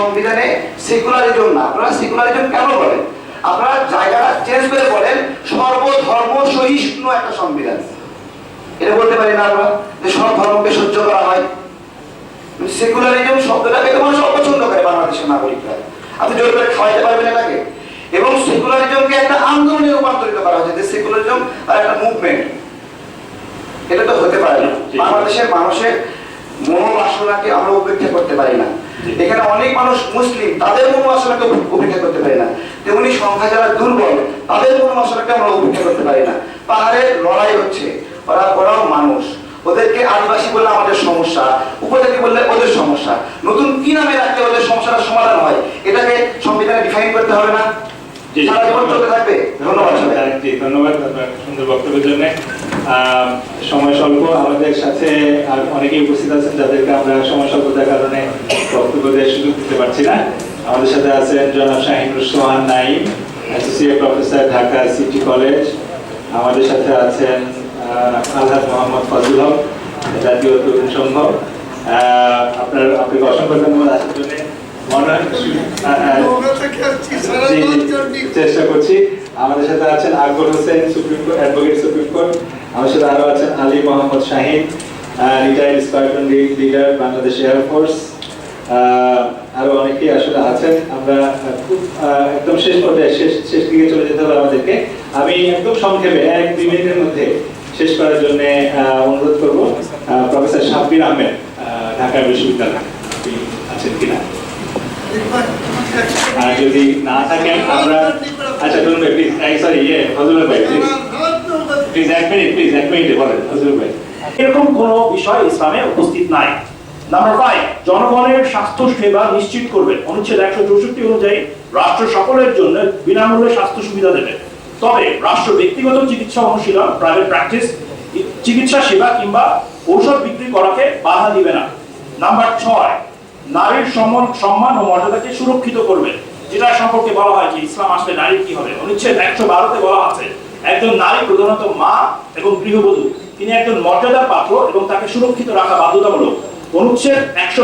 সংবিধানে সেকুলারিজম না। আপনারা সেকুলারিজম কেন বলেন? আপনারা জায়গাটা চেঞ্জ করে বলেন সর্বধর্ম সহিষ্ণু একটা সংবিধান। এটা বলতে পারি না আমরা যে সব ধর্মকে সহ্য করা হয়। সেকুলারিজম শব্দটাকে তো মানুষ অপছন্দ করে বাংলাদেশের নাগরিকরা। আপনি জোর করে খাওয়াইতে পারবেন এটাকে। এবং সেকুলারিজমকে একটা আন্দোলনে রূপান্তরিত করা হয়েছে যে সেকুলারিজম আর একটা মুভমেন্ট এটা তো হতে পারে না। বাংলাদেশের মানুষের মনোবাসনাকে আমরা উপেক্ষা করতে পারি না। এখানে অনেক মানুষ মুসলিম তাদের মনোবাসনাকে উপেক্ষা করতে পারি না। তেমনি সংখ্যা যারা দুর্বল তাদের মনোবাসনাকে আমরা উপেক্ষা করতে পারি না। পাহাড়ে লড়াই হচ্ছে ওরা ওরাও মানুষ। ওদেরকে আদিবাসী বললে আমাদের সমস্যা উপজাতি বললে ওদের সমস্যা। নতুন কি নামে রাখলে ওদের সমস্যাটার সমাধান হয় এটাকে সংবিধানে ডিফাইন করতে হবে না? সারা জীবন চলতে থাকবে। ধন্যবাদ ধন্যবাদ আপনার সুন্দর বক্তব্যের জন্য। সময় স্বল্প। আমাদের সাথে আর অনেকেই উপস্থিত আছেন যাদেরকে আমরা সময় স্বল্পতার কারণে বক্তব্য দেওয়ার সুযোগ দিতে পারছি না। আমাদের সাথে আছেন জনাব Shahinur Sohan Naim associate professor Dhaka city college আমাদের সাথে আছেন আহ, আলহাজ মোহাম্মদ ফজল হক জাতীয় তরুণ সংঘ। আপনার আপনাকে অসংখ্য ধন্যবাদ আসার জন্য। চেষ্টা করছি। আমাদের সাথে আছেন Akbar Hossain supreme court advocate supreme court. আমাদের সাথে আরও আছেন Ali Mohammad Shahin retired squadron leader Bangladesh air force আরও অনেকেই আসলে আছেন। আমরা খুব একদম শেষ পর্যায়ে শেষ শেষ দিকে চলে যেতে হবে আমাদেরকে। আমি একদম সংক্ষেপে এক দুই মিনিটের মধ্যে শেষ করার জন্য অনুরোধ করব প্রফেসর শাব্বির আহমেদ আহ, ঢাকা বিশ্ববিদ্যালয়। আছেন কিনা? আর যদি না থাকেন আমরা আচ্ছা ধরুন ভাই প্লিজ সরি ইয়ে ফজলুল ভাই প্লিজ প্লিজ এক মিনিট প্লিজ এক মিনিটে বলেন, ফজলুল ভাই। এরকম কোনো বিষয় ইসলামে উপস্থিত নাই। নাম্বার ফাইভ জনগণের স্বাস্থ্য সেবা নিশ্চিত করবে অনুচ্ছেদ একশো চৌষট্টি অনুযায়ী রাষ্ট্র সকলের জন্য বিনামূল্যে স্বাস্থ্য সুবিধা দেবে। তবে রাষ্ট্র ব্যক্তিগত চিকিৎসা অনুশীলন প্রাইভেট প্র্যাকটিস চিকিৎসা সেবা কিংবা ঔষধ বিক্রি করাকে বাধা দিবে না। নাম্বার ছয়, নারীর সম্মান সম্মান ও মর্যাদাকে সুরক্ষিত করবে যেটা সম্পর্কে বলা হয় যে ইসলাম আসলে হবে অনুচ্ছেদ একশো বারোতে বলা আছে। একজন নারী প্রধানত মা এবং গৃহবধূ। তিনি একজন মর্যাদার পাত্র এবং তাকে সুরক্ষিত রাখা বাধ্যতামূলক। অনুচ্ছেদ একশো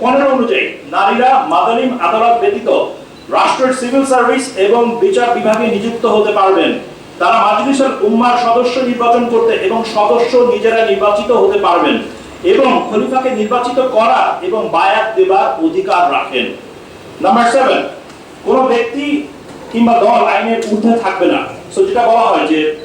পনেরো অনুযায়ী নারীরা মাদালিম আদালত ব্যতীত রাষ্ট্রের সিভিল সার্ভিস এবং বিচার বিভাগে নিযুক্ত হতে পারবেন। তারা মাজলিসের উম্মার সদস্য নির্বাচন করতে এবং সদস্য নিজেরা নির্বাচিত হতে পারবেন এবং খলিফাকে নির্বাচিত করা এবং বায়াত দেবার অধিকার রাখেন। নাম্বার সেভেন, কোনো ব্যক্তি কিংবা দল আইনের ঊর্ধ্বে থাকবে না। সো যেটা বলা হয় যে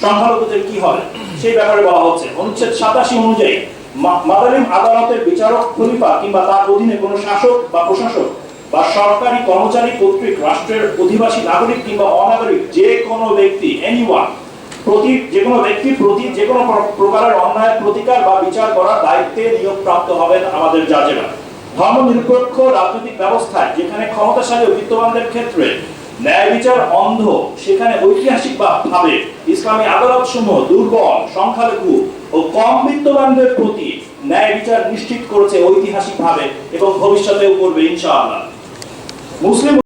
সংখ্যালঘুদের কি হবে সেই ব্যাপারে বলা হচ্ছে। অনুচ্ছেদ সাতাশি অনুযায়ী, মা- মাদালিম আদালতের বিচারক, খলিফা কিংবা তার অধীনে কোনো শাসক বা প্রশাসক বা সরকারি কর্মচারী কর্তৃক রাষ্ট্রের অধিবাসী নাগরিক কিংবা অনাগরিক যে কোনো ব্যক্তি এনিওয়ান প্রতি যে কোনো ব্যক্তি প্রতি যে কোনো প্রকারের অন্যায় প্রতিকার বা বিচার করার দায়িত্বে নিয়োগপ্রাপ্ত হবেন আমাদের জাজেরা। ধর্ম নিরপেক্ষ রাজনৈতিক ব্যবস্থায়, যেখানে ক্ষমতাশালী বিত্তবানদের ক্ষেত্রে ন্যায় বিচার অন্ধ, সেখানে ঐতিহাসিক ভাবে। ইসলামী আদালত সমূহ দুর্বল, সংখ্যালঘু ও কম বিত্তবানদের প্রতি ন্যায় বিচার নিশ্চিত করেছে ঐতিহাসিক ভাবে এবং ভবিষ্যতেও করবে ইনশাআল্লাহ। মুসলিম